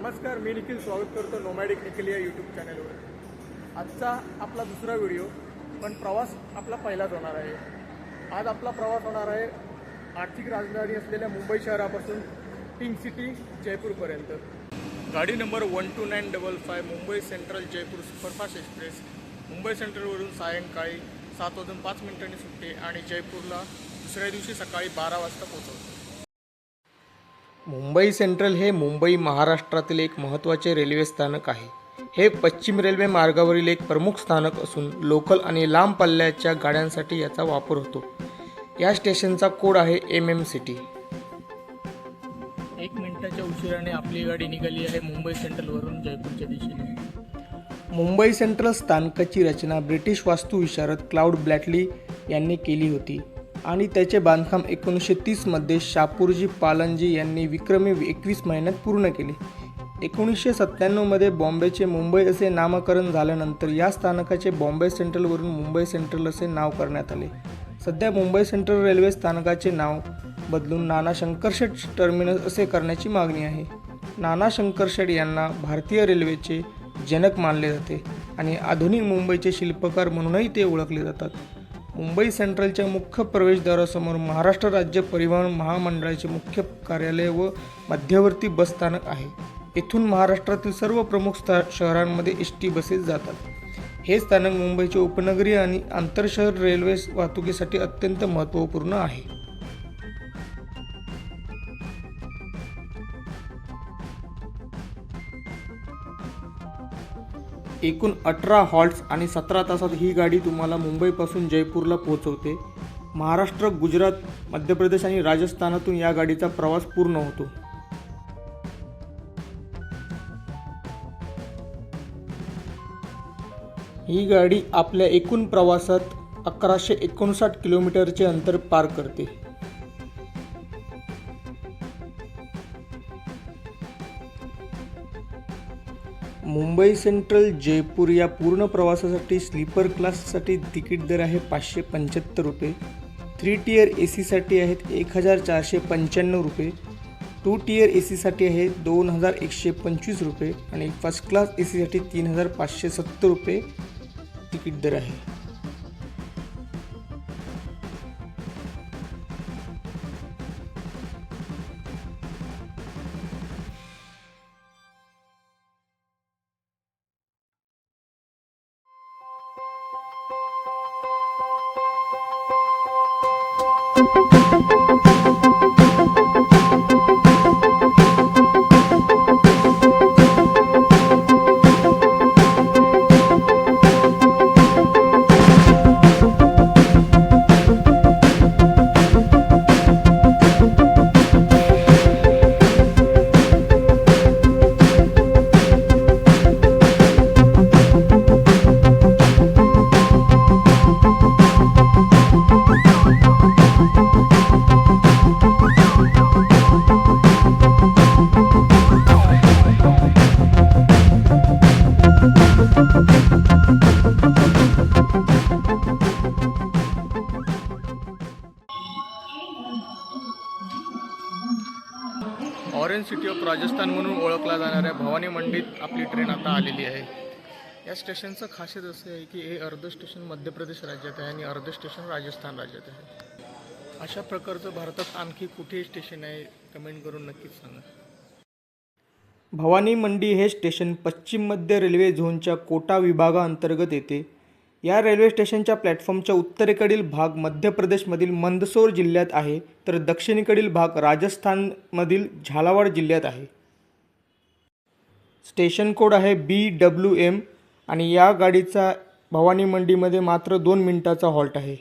नमस्कार मी निखिल स्वागत करतो नोमॅडिक निखिल या यूट्यूब चॅनलवर आजचा आपला दुसरा व्हिडिओ पण प्रवास आपला पहिलाच होणार आहे. आज आपला प्रवास होणार आहे आर्थिक राजधानी असलेल्या मुंबई शहरापासून पिंक सिटी जयपूरपर्यंत गाडी number one two nine double five Mumbai central Jaipur superfast express. Mumbai सेंट्रलवरून सायंकाळी सात वाजून पाच मिनिटांनी सुटते आणि जयपूरला दुसऱ्या दिवशी सकाळी बारा वाजता पोहोचवते. मुंबई सेंट्रल हे मुंबई महाराष्ट्रातील एक महत्त्वाचे रेल्वे स्थानक आहे. हे पश्चिम रेल्वे मार्गावरील एक प्रमुख स्थानक असून लोकल आणि लांब पल्ल्याच्या गाड्यांसाठी याचा वापर होतो. या स्टेशनचा कोड आहे एम एम सिटी. एक मिनिटाच्या उशिराने आपली गाडी निघाली आहे मुंबई सेंट्रलवरून जयपूरच्या दिशेने. मुंबई सेंट्रल स्थानकाची रचना ब्रिटिश वास्तुविशारद क्लाउड ब्लॅटली यांनी केली होती. आणि त्याचे बांधकाम एकोणीसशे तीसमध्ये शापूरजी पालनजी यांनी विक्रमी एकवीस महिन्यात पूर्ण केले. एकोणीसशे सत्त्याण्णवमध्ये बॉम्बेचे मुंबई असे नामकरण झाल्यानंतर या स्थानकाचे बॉम्बे सेंट्रलवरून मुंबई सेंट्रल असे नाव करण्यात आले. सध्या मुंबई सेंट्रल रेल्वे स्थानकाचे नाव बदलून नाना शंकरशेट टर्मिनस असे करण्याची मागणी आहे. नाना शंकरशेट यांना भारतीय रेल्वेचे जनक मानले जाते आणि आधुनिक मुंबईचे शिल्पकार म्हणूनही ते ओळखले जातात. मुंबई सेंट्रलच्या मुख्य प्रवेशद्वारासमोर महाराष्ट्र राज्य परिवहन महामंडळाचे मुख्य कार्यालय व मध्यवर्ती बसस्थानक आहे. येथून महाराष्ट्रातील सर्व प्रमुख स्था शहरांमध्ये एस टी बसेस जातात. हे स्थानक मुंबईचे उपनगरीय आणि आंतरशहर रेल्वे वाहतुकीसाठी अत्यंत महत्त्वपूर्ण आहे. एकूण अठरा हॉल्ट्स आणि सतरा तासात ही गाडी तुम्हाला मुंबईपासून जयपूरला पोहोचवते. महाराष्ट्र गुजरात मध्य प्रदेश आणि राजस्थानातून या गाडीचा प्रवास पूर्ण होतो. ही गाडी आपल्या एकूण प्रवासात अकराशे एकोणसाठ किलोमीटरचे अंतर पार करते. मुंबई सेंट्रल जयपूर या पूर्ण प्रवासासाठी स्लीपर क्लाससाठी तिकीट दर आहे पाचशे पंच्याहत्तर रुपये. थ्री टियर ए सीसाठी आहेत एक हजार चारशे पंच्याण्णव रुपये. टू टियर ए सीसाठी आहे दोन हजार एकशे पंचवीस रुपये आणि फर्स्ट क्लास ए सीसाठी तीन हजार पाचशे सत्तर रुपये तिकीट दर आहे. ऑरेंज सिटी ऑफ राजस्थान म्हणून ओळखला जाणाऱ्या भवानी मंडीत आपली ट्रेन आता आलेली आहे. या स्टेशनचं खासियत असं आहे की हे अर्ध स्टेशन मध्य प्रदेश राज्यात आहे आणि अर्ध स्टेशन राजस्थान राज्यात आहे. अशा प्रकारचं भारतात आणखी कुठेही स्टेशन आहे? कमेंट करून नक्कीच सांगा. भवानी मंडी हे स्टेशन पश्चिम मध्य रेल्वे झोनच्या कोटा विभागाअंतर्गत येते. या रेल्वे स्टेशनच्या प्लॅटफॉर्मच्या उत्तरेकडील भाग मध्य प्रदेशमधील मंदसौर जिल्ह्यात आहे तर दक्षिणेकडील भाग राजस्थानमधील झालावाड जिल्ह्यात आहे. स्टेशन कोड आहे बी डब्ल्यू एम आणि या गाडीचा भवानी मंडीमध्ये मात्र दोन मिनिटाचा हॉल्ट आहे.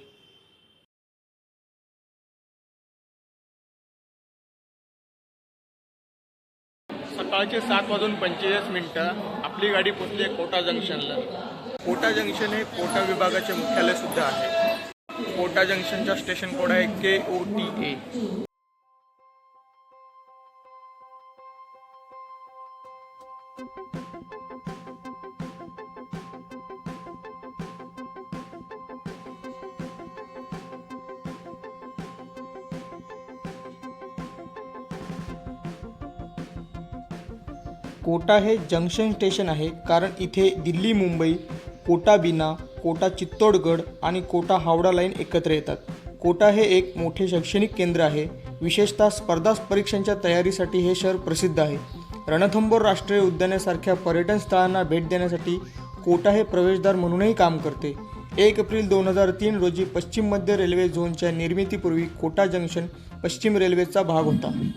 सकाळचे सात वाजून पंचेचाळीस मिनटं आपली गाडी पोचली आहे कोटा जंक्शनला कोटा जंक्शन हे कोटा विभागाचे मुख्यालय सुद्धा आहे कोटा जंक्शनचा स्टेशन कोड आहे K O T A Thank you. Kota हे जंक्शन स्टेशन आहे कारण इथे दिल्ली मुंबई कोटा बिना कोटा चित्तोडगड आणि कोटा हावडा लाईन एकत्र येतात. कोटा हे एक मोठे शैक्षणिक केंद्र आहे. विशेषतः स्पर्धा परीक्षांच्या तयारीसाठी हे शहर प्रसिद्ध आहे. रणथंबोर राष्ट्रीय उद्यानासारख्या पर्यटन स्थळांना भेट देण्यासाठी कोटा हे प्रवेशद्वार म्हणूनही काम करते. एक एप्रिल दोन हजार तीन रोजी पश्चिम मध्य रेल्वे झोनच्या निर्मितीपूर्वी कोटा जंक्शन पश्चिम रेल्वेचा भाग होता.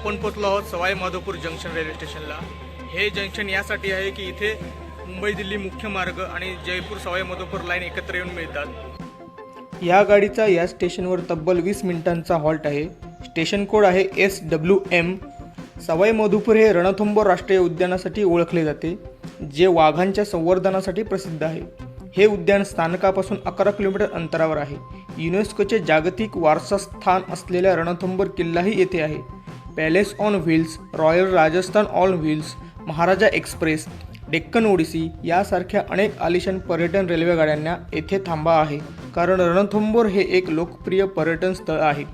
आपण पोचलो आहोत सवाई माधोपूर जंक्शन रेल्वे स्टेशनला हे जंक्शन यासाठी आहे की इथे मुंबई दिल्ली मुख्य मार्ग आणि जयपूर सवाई माधोपूर लाईन एकत्र येऊन मिळतात. या गाडीचा या स्टेशनवर तब्बल वीस मिनिटांचा हॉल्ट आहे. स्टेशन कोड आहे S W M Sawai Madhopur हे रणथंबोर राष्ट्रीय उद्यानासाठी ओळखले जाते जे वाघांच्या संवर्धनासाठी प्रसिद्ध आहे. हे उद्यान स्थानकापासून अकरा किलोमीटर अंतरावर आहे. युनेस्कोचे जागतिक वारसा स्थान असलेल्या रणथुंबर किल्लाही येथे आहे. Palace on wheels royal Rajasthan on wheels Maharaja express Deccan odyssey यासारख्या अनेक आलिशान पर्यटन रेल्वेगाड्यांना येथे थांबा आहे. कारण रणथंबोर हे एक लोकप्रिय पर्यटन स्थळ आहे.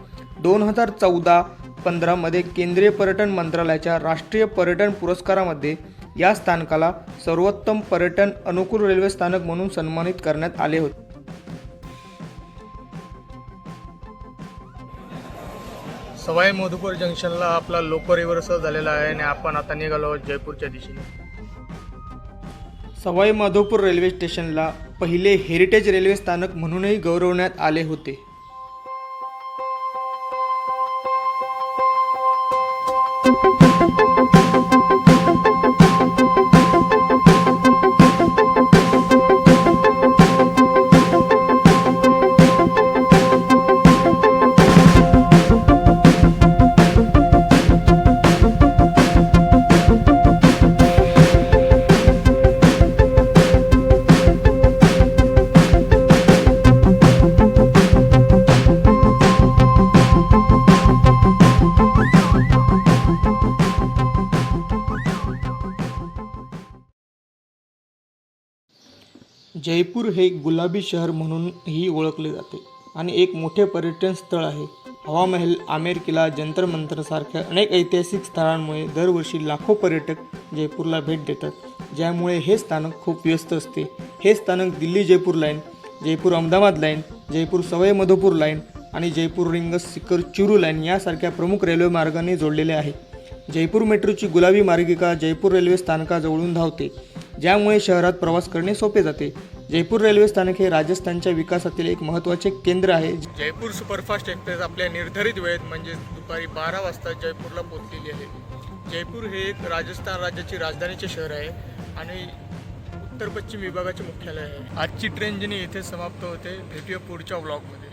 दोन हजार चौदा पंधरामध्ये केंद्रीय पर्यटन मंत्रालयाच्या राष्ट्रीय पर्यटन पुरस्कारामध्ये या स्थानकाला सर्वोत्तम पर्यटन अनुकूल रेल्वे स्थानक म्हणून सन्मानित करण्यात आले होते. सवाई मधुपूर जंक्शनला आपला लोको रिव्हर्स झालेला आहे आणि आपण आता निघालो आहोत जयपूरच्या दिशेने. सवाई माधोपूर रेल्वे स्टेशनला पहिले हेरिटेज रेल्वे स्थानक म्हणूनही गौरवण्यात आले होते. जयपूर हे गुलाबी शहर म्हणूनही ओळखले जाते आणि एक मोठे पर्यटन स्थळ आहे. हवा महल आमेर किल्ला जंतर मंतरसारख्या अनेक ऐतिहासिक स्थळांमुळे दरवर्षी लाखो पर्यटक जयपूरला भेट देतात. ज्यामुळे हे स्थानक खूप व्यस्त असते. हे स्थानक Delhi Jaipur line Jaipur Ahmedabad line Jaipur Sawai Madhopur line आणि जयपूर रिंगस सिकर चिरू लाईन यासारख्या प्रमुख रेल्वे मार्गाने जोडलेले आहे. जयपूर मेट्रोची गुलाबी मार्गिका जयपूर रेल्वे स्थानकाजवळून धावते ज्यामुळे शहरात प्रवास करणे सोपे जाते. जयपूर रेल्वे स्थानक हे राजस्थानच्या विकासातील एक महत्त्वाचे केंद्र आहे. जयपूर सुपरफास्ट एक्सप्रेस आपल्या निर्धारित वेळेत म्हणजे दुपारी बारा वाजता जयपूरला पोहोचलेली आहे. जयपूर हे एक राजस्थान राज्याची राजधानीचे शहर आहे आणि उत्तर पश्चिम विभागाचे मुख्यालय आहे. आजची ट्रेन जिने येथे समाप्त होते. भेटूया पुढच्या ब्लॉगमध्ये